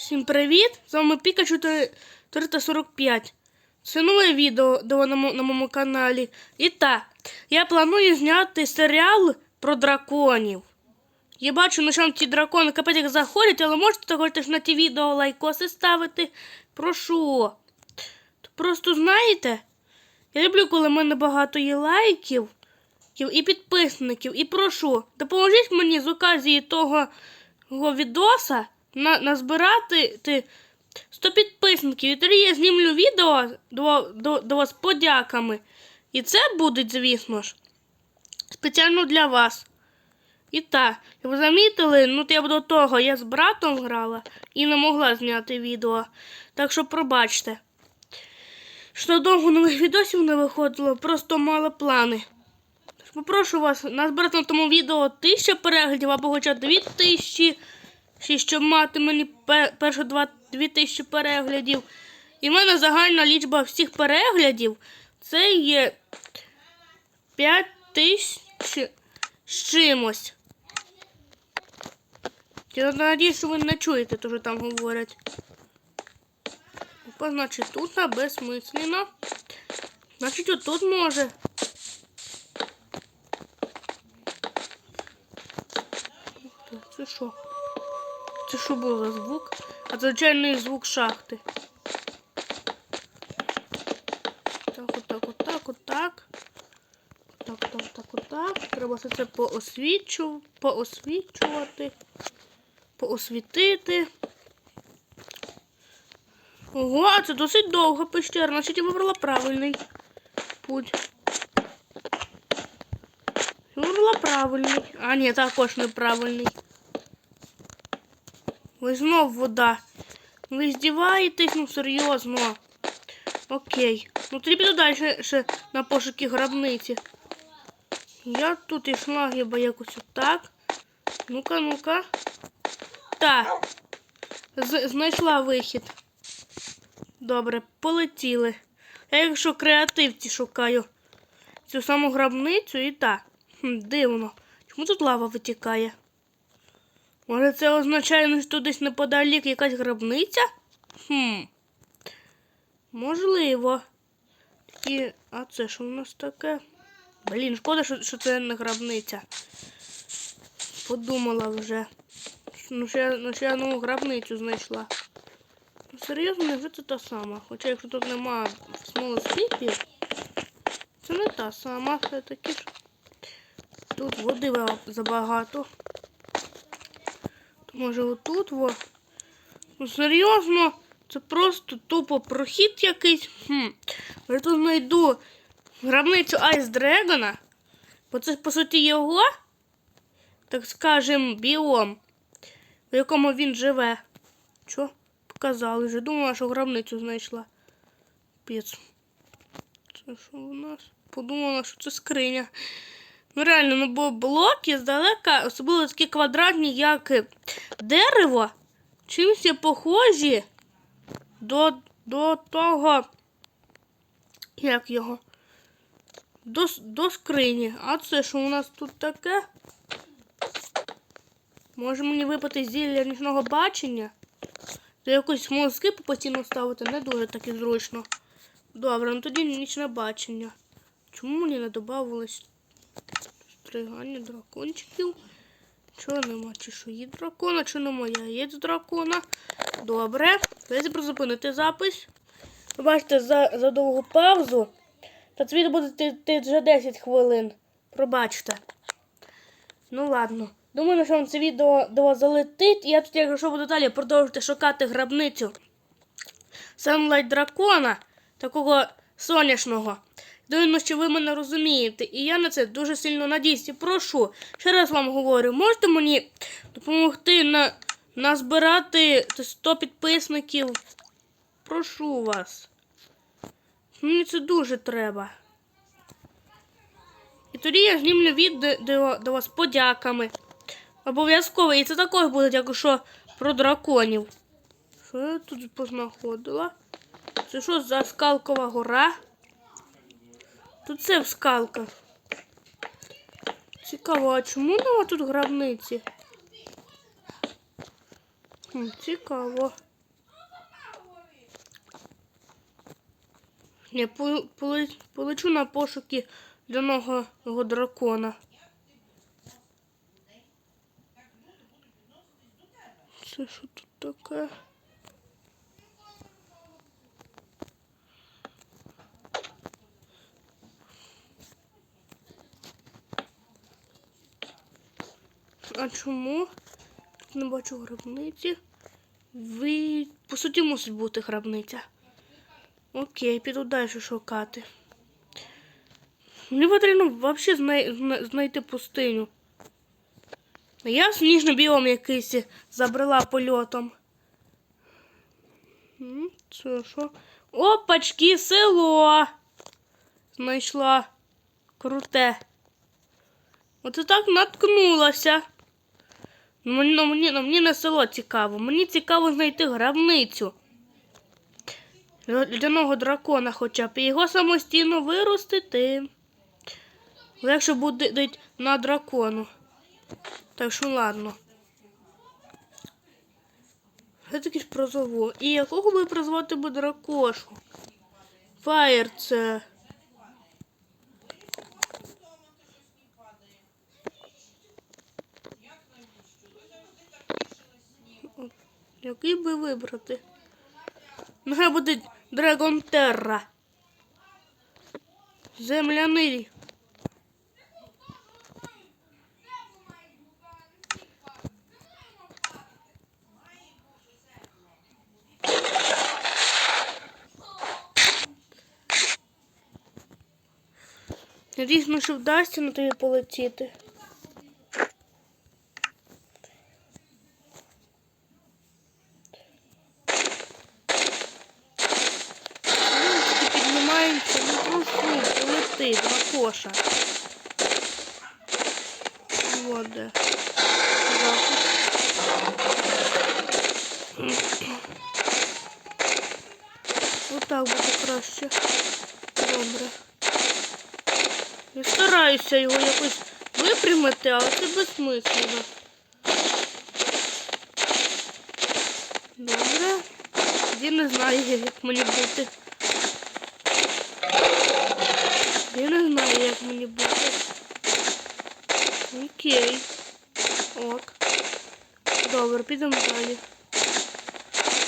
Всім привіт! З вами Пікачу 345. Це нове відео на, на моєму каналі. І так, я планую зняти серіал про драконів. Я бачу, ну що ті дракони капець як заходять, але можете також на ті відео лайкоси ставити. Прошу. Просто знаєте, я люблю, коли в мене багато є лайків і підписників. І прошу, допоможіть мені з оказії того відоса на, назбирати ти, 100 підписників. І тоді я знімлю відео до, до, до вас з подяками. І це буде, звісно ж, спеціально для вас. І так, як ви замітили, ну я до того, я з братом грала і не могла зняти відео. Так що пробачте. Що довго нових відосів не виходило, просто мало плани. Попрошу вас назбирати на тому відео тисяча переглядів або хоча б дві тисячі, ще щоб мати мені пе- перші два дві тисячі переглядів. І в мене загальна лічба всіх переглядів це є 5 тисяч з чимось. Я надіюсь, що ви не чуєте, то що там говорять. Опа, значить, тут безсмислено. Значить, отут може. Це що? Це що було за звук? А звичайний звук шахти. Так, отак, отак, отак. Так, так, так, отак. Треба все це поосвічу... поосвічувати, поосвітити. Ого, а це досить довга пещера, значить я вибрала правильний путь. Я вибрала правильний. А, ні, також неправильний. Ви знов вода. Ви здіваєтесь, ну серйозно. Окей. Ну тоді піду далі ще, ще на пошуки гробниці. Я тут йшла хіба якось отак. Ну-ка, ну-ка. Так. З- знайшла вихід. Добре, полетіли. Я якщо креативці шукаю цю саму гробницю і так. Хм, дивно. Чому тут лава витікає? Може це означає, ну, що десь неподалік якась гробниця? Хм. Можливо. І... А це що у нас таке? Блін, шкода, що, що це не гробниця. Подумала вже. Ну, я, ну, я нову гробницю знайшла. Ну, серйозно, невже це та сама? Хоча якщо тут нема смолоскипів, це не та сама, все таки ж. Тут води забагато. Може отут во. Ну серйозно, це просто тупо прохід якийсь. Хм. Я тут знайду гробницю Айс Дрегона. Бо це по суті його, так скажем, біом, в якому він живе. Що? Показали вже. Думала, що гробницю знайшла. Піц. Це що у нас? Подумала, що це скриня. Ну реально, ну бо блоки здалека, особливо такі квадратні, як е, дерево, чимось є похожі до, до того, як його, до, до скрині. А це що у нас тут таке? Може мені випити зілля нічного бачення? То якось мозки постійно ставити не дуже таки зручно. Добре, ну тоді нічне бачення. Чому мені не додавалось стригання дракончиків? Чого нема чешуї дракона, чи нема яєць дракона? Добре. Давайте призупинити запис. Бачите, за, за довгу паузу. Та це відео буде йти- вже 10 хвилин. Пробачте. Ну ладно. Думаю, що вам це відео до залетить. Я тут, якщо буду далі продовжувати шукати гробницю Sunlight дракона, такого соняшного. Думаю, що ви мене розумієте. І я на це дуже сильно надіюсь. Прошу, ще раз вам говорю, можете мені допомогти на, назбирати 100 підписників? Прошу вас. Мені це дуже треба. І тоді я знімлю відео до вас подяками. Обов'язково. І це також буде, якщо про драконів. Що я тут познаходила? Це що за скалкова гора? Тут це скалка. Цікаво, а чому нова тут гробниці? Хм, Цікаво. Я полечу на пошуки до нового дракона. Це що тут таке? А чому? Тут не бачу гробниці. Ви, по суті, мусить бути гробниця. Окей, піду далі шукати. Мені потрібно взагалі знай... знайти пустиню. Я сніжно-білом якийсь забрала польотом. Це що? Опачки, село! Знайшла. Круте. Оце так наткнулася. Ну, Мені, ну, мені, ну, мені не село цікаво. Мені цікаво знайти гробницю. Льодяного дракона хоча б. І його самостійно виростити. Легше буде на дракону. Так що ладно. Все таки ж прозову. І якого би прозвати би дракошу? Фаєр це. Який би вибрати? Нехай буде Драгон Терра. Земляний. Надіюсь, що вдасться на тобі полетіти. Вот де. Отак буде краще. Добре. Я стараюся його якось випрямити, але це безсмислено. Добре. Він не знає, як мені бути. Я не знаю, як мені бути. Окей. Ок. Добре, підемо далі.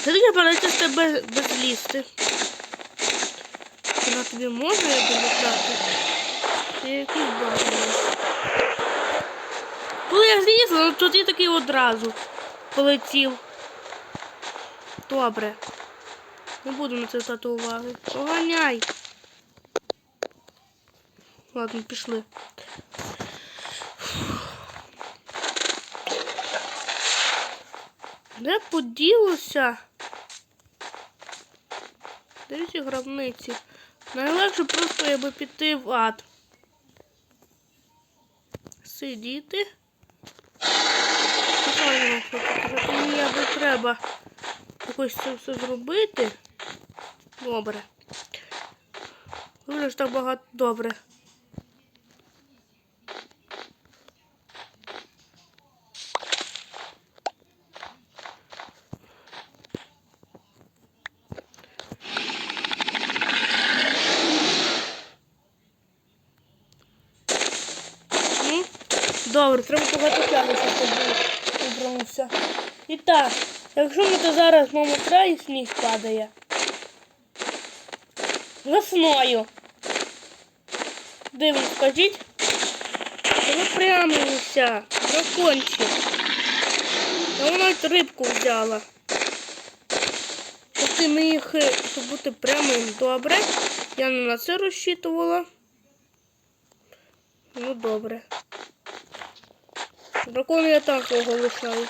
Все-таки придеться з тебе безлізти. Вона тобі може як літати? Ти якийсь бажаний. Коли я злізла, ну то ти такий одразу полетів. Добре. Не буду на це звертати уваги. Поганяй. Ладно, пішли. Де поділося? Де ці гробниці? Найлегше просто якби піти в ад. Сидіти. Тут мені якби треба якось це все зробити. Добре. Ж так багато добре. Ну, добре, треба багато часу, щоб вибрався. І так, якщо ми то зараз в моєму краї сніг падає. Весною. Дивно, скажіть. Випрямився. Дракончик. Я вона рибку взяла. Тобто ми їх, е, щоб бути прямим добре. Я не на це розчитувала. Ну добре. Дракон я так свого лишаю.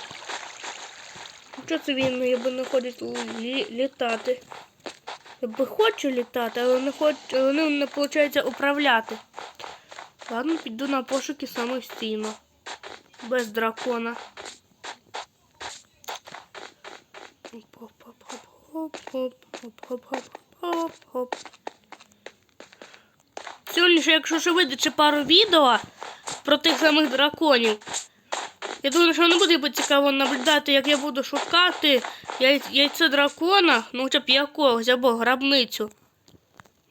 Чого це він якби не ходить лі- літати? Якби хочу літати, але не хочу, але не, виходить управляти. Ладно, піду на пошуки самостійно. Без дракона. Хоп-хоп-хоп-хоп-хоп-хоп-хоп-хоп. Сьогодні, якщо ще вийде ще пару відео про тих самих драконів. Я думаю, що не буде цікаво наблюдати, як я буду шукати яй- яйце дракона, ну хоча б якогось або грабницю.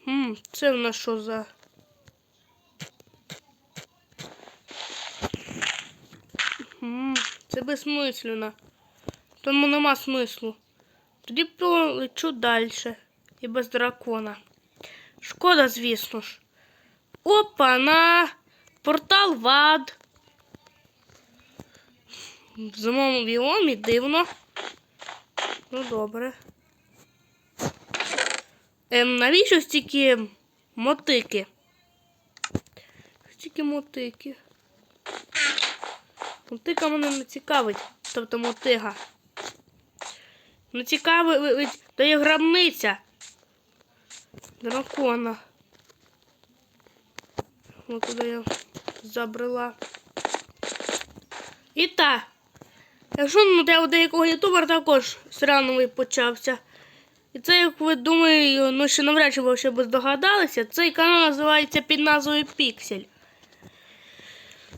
М, це в нас що за. М, це безсмислено. Тому нема смислу. Тоді полечу далі. І без дракона. Шкода, звісно ж. Опа, на портал в ад. В зимовому біомі дивно. Ну, добре. Ем, навіщо стільки мотики? Стільки мотики. Мотика мене не цікавить. Тобто мотига. Не цікавить, то є гробниця. Дракона. Ось куди я забрела. І так. Якщо ну, для деякого ютубера також серіал новий почався. І це, як ви думаю, ну ще навряд чи ви ще б здогадалися, цей канал називається під назвою Піксель.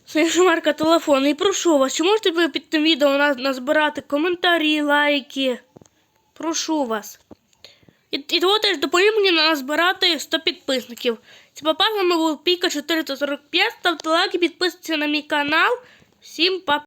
Це марка телефону. І прошу вас, чи можете ви під тим відео на- назбирати коментарі, лайки? Прошу вас. І, і того теж допоміг мені назбирати 100 підписників. Це папа з був Піка 445. Ставте лайки, підписуйтесь на мій канал. Всім па